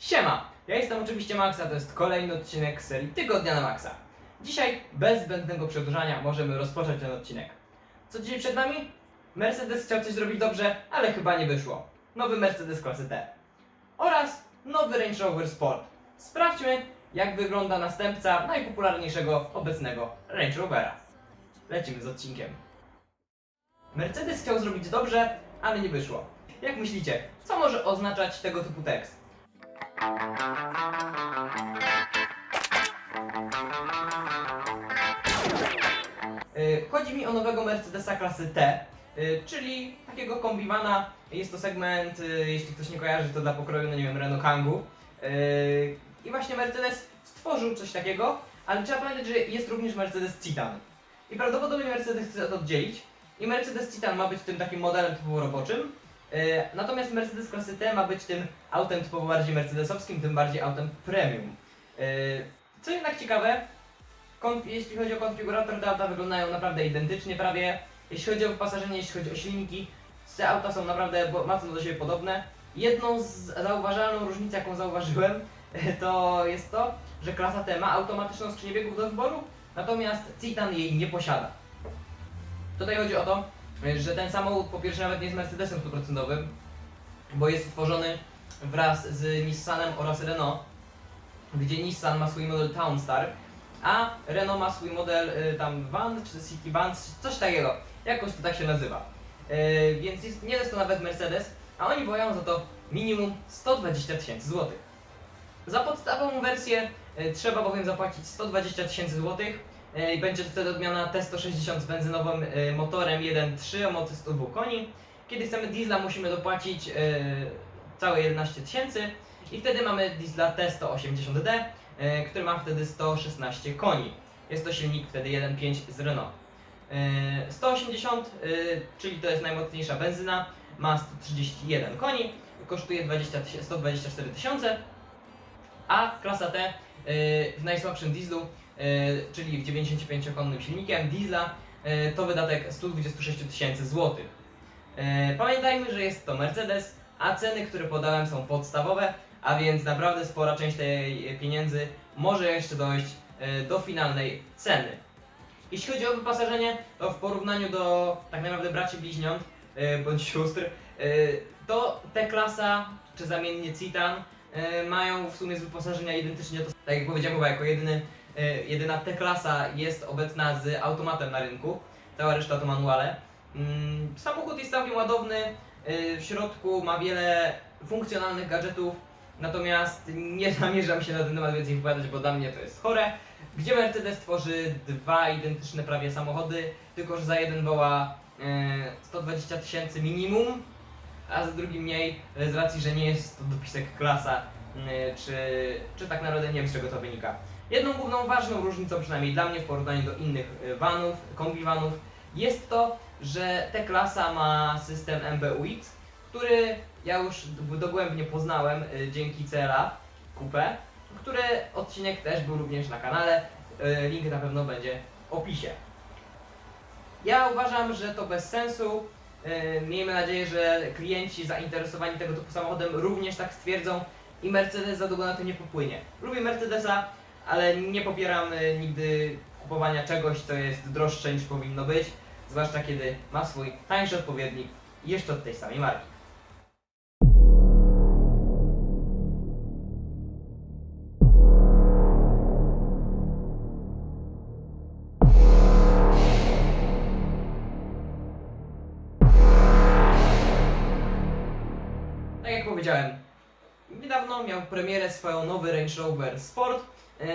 Siema! Ja jestem oczywiście Maxa, to jest kolejny odcinek serii Tygodnia na Maxa. Dzisiaj, bez zbędnego przedłużania, możemy rozpocząć ten odcinek. Co dzisiaj przed nami? Mercedes chciał coś zrobić dobrze, ale chyba nie wyszło. Nowy Mercedes klasy T. Oraz nowy Range Rover Sport. Sprawdźmy, jak wygląda następca najpopularniejszego obecnego Range Rovera. Lecimy z odcinkiem. Mercedes chciał zrobić dobrze, ale nie wyszło. Jak myślicie, co może oznaczać tego typu tekst? Y, Chodzi mi o nowego Mercedesa klasy T, y, czyli takiego kombivana. Jest to segment, y, jeśli ktoś nie kojarzy, to dla pokroju, no nie wiem, Renault Kangoo. Y, I właśnie Mercedes stworzył coś takiego, ale trzeba pamiętać, że jest również Mercedes Citan. I prawdopodobnie Mercedes chce to oddzielić. I Mercedes Citan ma być tym takim modelem typowo roboczym. Y, Natomiast Mercedes klasy T ma być tym autem typowo bardziej mercedesowskim, tym bardziej autem premium. Y, Co jednak ciekawe, jeśli chodzi o konfigurator, te auta wyglądają naprawdę identycznie prawie. Jeśli chodzi o wyposażenie, jeśli chodzi o silniki, te auta są naprawdę mocno do siebie podobne. Jedną zauważalną różnicą, jaką zauważyłem, to jest to, że klasa T ma automatyczną skrzynię biegów do wyboru, natomiast Citan jej nie posiada. Tutaj chodzi o to, że ten samochód po pierwsze nawet nie jest Mercedesem stuprocentowym, bo jest stworzony wraz z Nissanem oraz Renault, gdzie Nissan ma swój model Townstar, a Renault ma swój model y, tam Van, czy City Van, coś takiego. Jakoś to tak się nazywa. Y, więc jest, nie jest to nawet Mercedes, a oni wołają za to minimum 120 tysięcy złotych. Za podstawową wersję y, trzeba bowiem zapłacić 120 tysięcy złotych i będzie to wtedy odmiana T160 z benzynowym y, motorem 1.3 o mocy 102 koni. Kiedy chcemy diesla musimy dopłacić y, całe 11 tysięcy i wtedy mamy diesla T180D, e, który ma wtedy 116 koni. Jest to silnik wtedy 1.5 z Renault. E, 180, e, czyli to jest najmocniejsza benzyna, ma 131 koni, kosztuje 20, tysię- 124 tysiące, a klasa T e, w najsłabszym dieslu, e, czyli w 95-konnym silnikiem diesla, e, to wydatek 126 tysięcy złotych. E, Pamiętajmy, że jest to Mercedes, a ceny, które podałem są podstawowe, a więc naprawdę spora część tej pieniędzy może jeszcze dojść e, do finalnej ceny. Jeśli chodzi o wyposażenie, to w porównaniu do tak naprawdę braci bliźniąt e, bądź sióstr, e, to T-klasa czy zamiennie Citan e, mają w sumie z wyposażenia identycznie to Tak jak powiedziałem chyba jako jedyny, e, jedyna T-klasa jest obecna z automatem na rynku, cała reszta to manuale. Mm, Samochód jest całkiem ładowny, e, w środku ma wiele funkcjonalnych gadżetów, Natomiast nie zamierzam się na ten temat więcej wypowiadać, bo dla mnie to jest chore. Gdzie Mercedes tworzy dwa identyczne prawie samochody, tylko że za jeden woła e, 120 tysięcy minimum, a za drugi mniej, e, z racji, że nie jest to dopisek klasa, e, czy, czy tak naprawdę nie wiem z czego to wynika. Jedną główną ważną różnicą, przynajmniej dla mnie w porównaniu do innych e, vanów, kombi vanów, jest to, że T-klasa ma system MBUX, który ja już dogłębnie poznałem y, dzięki CLA Coupe, który odcinek też był również na kanale. Y, link na pewno będzie w opisie. Ja uważam, że to bez sensu. Miejmy nadzieję, że klienci zainteresowani tego typu samochodem również tak stwierdzą i Mercedes za długo na tym nie popłynie. Lubię Mercedesa, ale nie popieram nigdy kupowania czegoś, co jest droższe niż powinno być, zwłaszcza kiedy ma swój tańszy odpowiednik jeszcze od tej samej marki. Tak jak powiedziałem, niedawno miał premierę swoją nowy Range Rover Sport. E,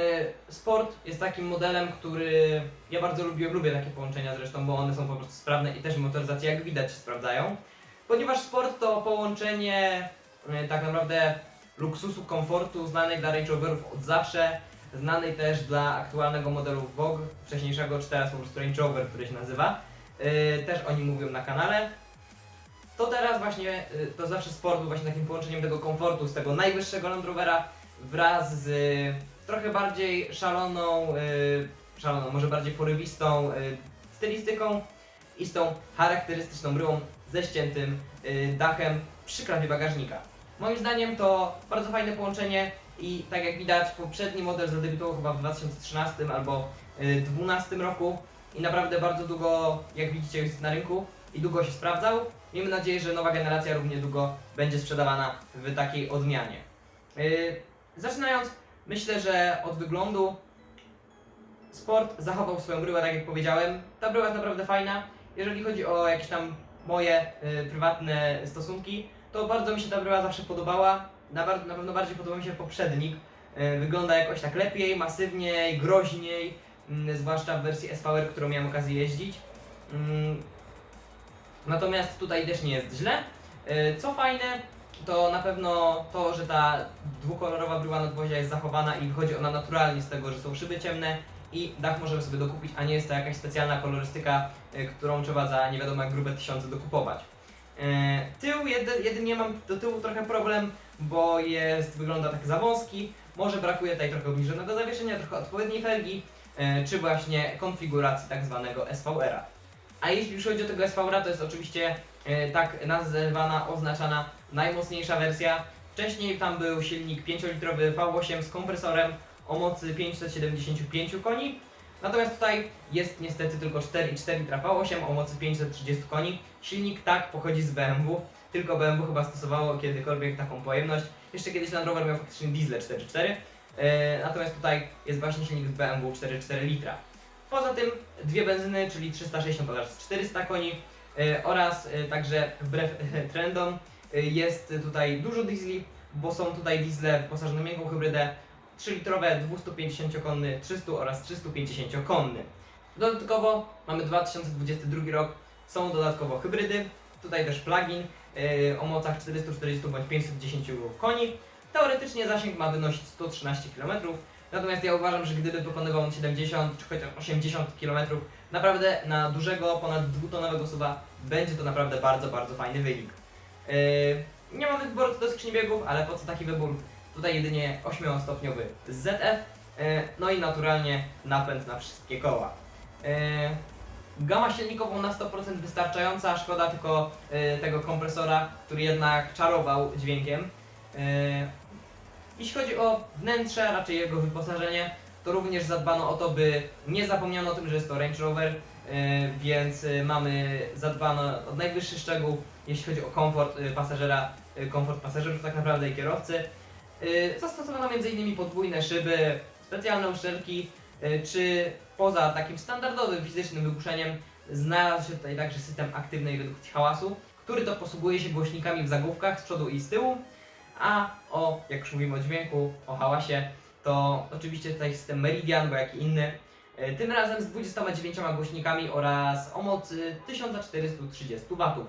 Sport jest takim modelem, który ja bardzo lubię, lubię takie połączenia zresztą, bo one są po prostu sprawne i też motoryzacje jak widać sprawdzają. Ponieważ Sport to połączenie e, tak naprawdę luksusu, komfortu znanej dla Range Roverów od zawsze, znanej też dla aktualnego modelu Vogue, wcześniejszego, czy teraz po prostu Range Rover, który się nazywa. E, Też o nim mówiłem na kanale. To teraz właśnie, to zawsze sport był właśnie takim połączeniem tego komfortu z tego najwyższego Land Rovera wraz z trochę bardziej szaloną, y, szaloną, może bardziej porywistą y, stylistyką i z tą charakterystyczną bryłą ze ściętym y, dachem przy klapie bagażnika. Moim zdaniem to bardzo fajne połączenie i tak jak widać poprzedni model zadebiutował chyba w 2013 albo 2012 roku i naprawdę bardzo długo, jak widzicie, jest na rynku i długo się sprawdzał. Miejmy nadzieję, że nowa generacja równie długo będzie sprzedawana w takiej odmianie. Yy, zaczynając, myślę, że od wyglądu Sport zachował swoją bryłę, tak jak powiedziałem. Ta bryła jest naprawdę fajna. Jeżeli chodzi o jakieś tam moje y, prywatne stosunki, to bardzo mi się ta bryła zawsze podobała. Na, na pewno bardziej podoba mi się poprzednik. Y, wygląda jakoś tak lepiej, masywniej, groźniej, mm, zwłaszcza w wersji SVR, którą miałem okazję jeździć. Mm, Natomiast tutaj też nie jest źle. Y, Co fajne, to na pewno to, że ta dwukolorowa bryła nadwozia jest zachowana i wychodzi ona naturalnie z tego, że są szyby ciemne i dach możemy sobie dokupić, a nie jest to jakaś specjalna kolorystyka, y, którą trzeba za nie wiadomo jak grube tysiące dokupować. Y, Tył jedy, jedynie mam do tyłu trochę problem, bo jest, wygląda tak za wąski. Może brakuje tutaj trochę obniżonego zawieszenia, trochę odpowiedniej felgi, y, czy właśnie konfiguracji tak zwanego SVR-a. A jeśli już chodzi o tego SVR-a, to jest oczywiście tak nazywana, oznaczana najmocniejsza wersja. Wcześniej tam był silnik 5-litrowy V8 z kompresorem o mocy 575 koni. Natomiast tutaj jest niestety tylko 4,4 litra V8 o mocy 530 koni. Silnik tak pochodzi z BMW, tylko BMW chyba stosowało kiedykolwiek taką pojemność. Jeszcze kiedyś Land Rover miał faktycznie diesle 4,4. E, natomiast tutaj jest właśnie silnik z BMW 4,4 litra. Poza tym dwie benzyny, czyli 360 oraz 400 koni e, oraz e, także wbrew e, trendom e, jest tutaj dużo diesli, bo są tutaj diesle wyposażone w miękką hybrydę 3-litrowe, 250-konny, 300 oraz 350-konny. Dodatkowo mamy 2022 rok, są dodatkowo hybrydy, tutaj też plugin yy, o mocach 440 bądź 510 koni. Teoretycznie zasięg ma wynosić 113 km, natomiast ja uważam, że gdyby pokonywał on 70 czy chociaż 80 km, naprawdę na dużego, ponad dwutonowego suwa będzie to naprawdę bardzo, bardzo fajny wynik. Yy, nie mamy wyboru co do skrzyni biegów, ale po co taki wybór? Tutaj jedynie 8-stopniowy ZF, e, no i naturalnie napęd na wszystkie koła. E, Gama silnikową na 100% wystarczająca, szkoda tylko tego kompresora, który jednak czarował dźwiękiem. Jeśli chodzi o wnętrze, raczej jego wyposażenie, to również zadbano o to, by nie zapomniano o tym, że jest to Range Rover, więc e, mamy zadbano o najwyższy szczegół, jeśli chodzi o komfort e, pasażera, e, komfort pasażerów tak naprawdę i kierowcy. Zastosowano m.in. podwójne szyby, specjalne uszczelki, czy poza takim standardowym fizycznym wygłuszeniem znalazł się tutaj także system aktywnej redukcji hałasu, który to posługuje się głośnikami w zagłówkach z przodu i z tyłu, a o, jak już mówimy o dźwięku, o hałasie, to oczywiście tutaj system Meridian, bo jak i inny, tym razem z 29 głośnikami oraz o mocy 1430 W.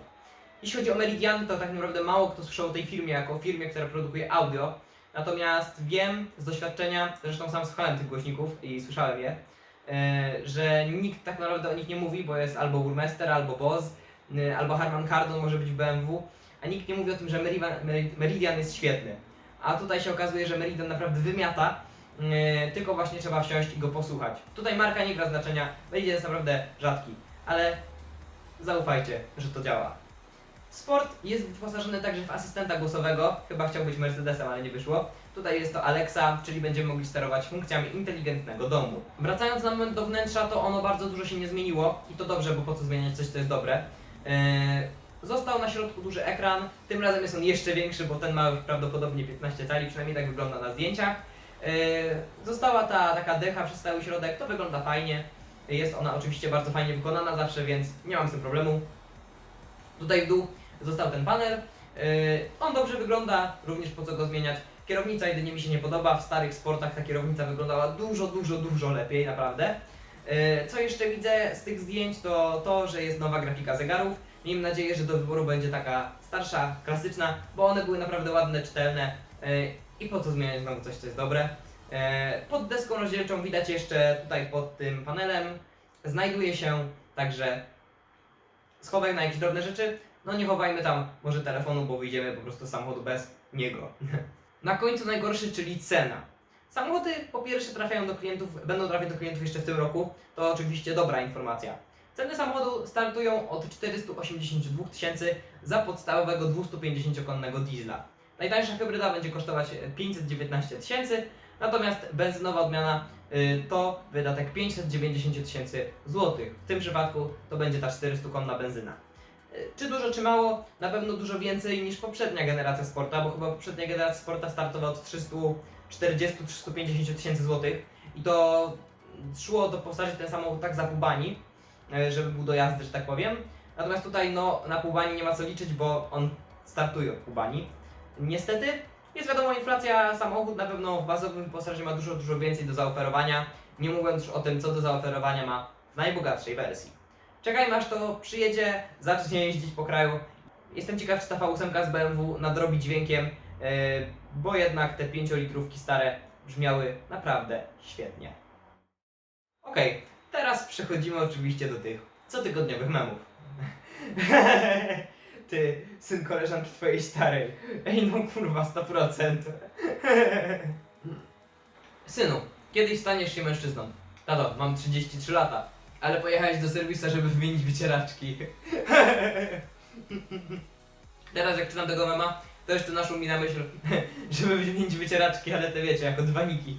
Jeśli chodzi o Meridian, to tak naprawdę mało kto słyszał o tej firmie jako o firmie, która produkuje audio. Natomiast wiem z doświadczenia, zresztą sam słuchałem tych głośników i słyszałem je, e, że nikt tak naprawdę o nich nie mówi, bo jest albo Burmester, albo Bose, e, albo Harman Kardon może być BMW, a nikt nie mówi o tym, że Meridian jest świetny. A tutaj się okazuje, że Meridian naprawdę wymiata, e, tylko właśnie trzeba wsiąść i go posłuchać. Tutaj marka nie gra znaczenia, Meridian jest naprawdę rzadki, ale zaufajcie, że to działa. Sport jest wyposażony także w asystenta głosowego, chyba chciał być Mercedesem, ale nie wyszło. Tutaj jest to Alexa, czyli będziemy mogli sterować funkcjami inteligentnego domu. Wracając na moment do wnętrza, to ono bardzo dużo się nie zmieniło i to dobrze, bo po co zmieniać coś, co jest dobre. Eee, został na środku duży ekran, tym razem jest on jeszcze większy, bo ten ma prawdopodobnie 15 cali, przynajmniej tak wygląda na zdjęciach. Eee, została ta taka decha przez cały środek, to wygląda fajnie. Jest ona oczywiście bardzo fajnie wykonana zawsze, więc nie mam z tym problemu. Tutaj w dół został ten panel. Yy, on dobrze wygląda, również po co go zmieniać. Kierownica jedynie mi się nie podoba. W starych sportach ta kierownica wyglądała dużo, dużo, dużo lepiej, naprawdę. Yy, co jeszcze widzę z tych zdjęć, to to, że jest nowa grafika zegarów. Miejmy nadzieję, że do wyboru będzie taka starsza, klasyczna, bo one były naprawdę ładne, czytelne. I po co zmieniać znowu coś, co jest dobre. Yy, pod deską rozdzielczą widać jeszcze tutaj pod tym panelem znajduje się także schowek na jakieś drobne rzeczy. No nie chowajmy tam może telefonu, bo wyjdziemy po prostu z samochodu bez niego. Na końcu najgorszy, czyli cena. Samochody po pierwsze trafiają do klientów, będą trafiać do klientów jeszcze w tym roku. To oczywiście dobra informacja. Ceny samochodu startują od 482 tysięcy za podstawowego 250-konnego diesla. Najtańsza hybryda będzie kosztować 519 tysięcy, natomiast benzynowa odmiana y, to wydatek 590 tysięcy złotych. W tym przypadku to będzie ta 400-konna benzyna. Y, Czy dużo, czy mało? Na pewno dużo więcej niż poprzednia generacja Sporta, bo chyba poprzednia generacja Sporta startowała od 340-350 tysięcy złotych i to szło doposażyć ten samochód tak za pół bani, y, żeby był do jazdy, że tak powiem. Natomiast tutaj no, na pół bani nie ma co liczyć, bo on startuje od pół bani. Niestety, jest wiadomo, inflacja, samochód na pewno w bazowym wyposażeniu ma dużo, dużo więcej do zaoferowania, nie mówiąc już o tym, co do zaoferowania ma w najbogatszej wersji. Czekajmy aż to przyjedzie, zacznie jeździć po kraju. Jestem ciekaw, czy ta V8 z BMW nadrobi dźwiękiem, yy, bo jednak te 5 litrówki stare brzmiały naprawdę świetnie. Okej, teraz przechodzimy oczywiście do tych cotygodniowych memów. Ty, syn koleżanki twojej starej. Ej no kurwa, 100%. Synu, kiedyś staniesz się mężczyzną. Tato, mam 33 lata, ale pojechałeś do serwisa, żeby wymienić wycieraczki. Teraz jak czytam tego mema, to jeszcze naszło mi na myśl, żeby wymienić wycieraczki, ale te wiecie, jako dwaniki.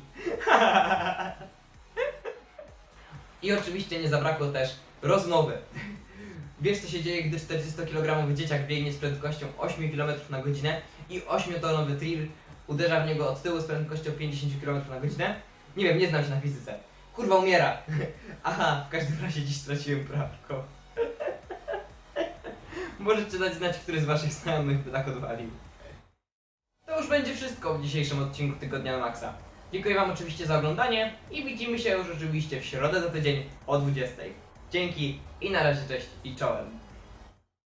I oczywiście nie zabrakło też rozmowy. Wiesz co się dzieje, gdy 40-kilogramowy dzieciak biegnie z prędkością 8 km na godzinę i 8-tonowy tir uderza w niego od tyłu z prędkością 50 km na godzinę? Nie wiem, nie znam się na fizyce. Kurwa umiera. Aha, w każdym razie dziś straciłem prawko. Możecie dać znać, który z waszych znajomych by tak odwalił. To już będzie wszystko w dzisiejszym odcinku Tygodnia na Maxa. Dziękuję wam oczywiście za oglądanie i widzimy się już oczywiście w środę za tydzień o 20. Dzięki i na razie cześć i czołem.